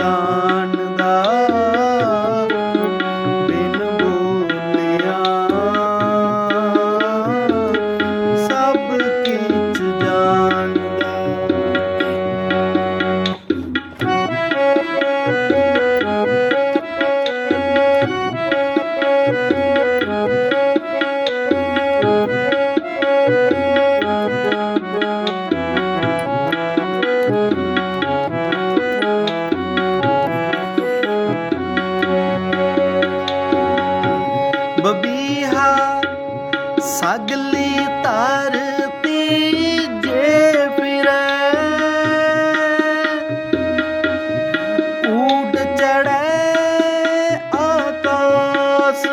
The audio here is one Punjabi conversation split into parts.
না ਬਬੀਹਾ ਸਗਲੀ ਤਾਰ ਤੇ ਜੇ ਫਿਰੇ। ਊਟ ਚੜੈ ਆਕਾਸ।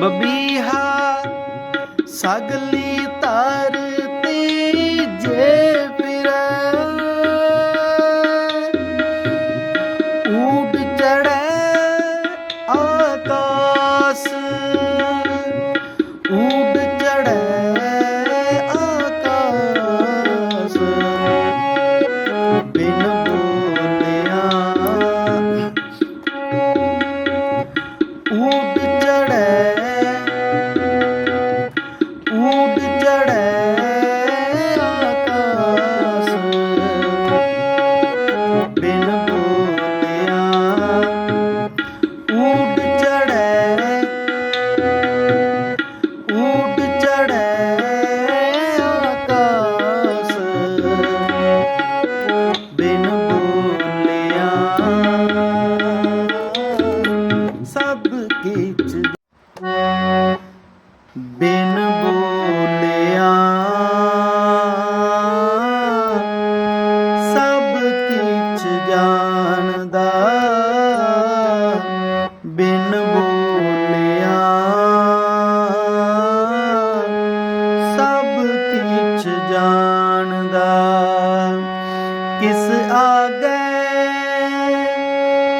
ਬਬੀਹਾ ਸਗਲੀ ਤਾਰ ਆਕਾਸ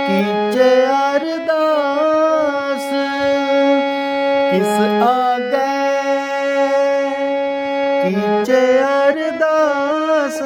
ਕੀਚੇ ਅਰਦਾਸ ਕਿਸ ਆਗੇ? ਕੀਚੇ ਅਰਦਾਸ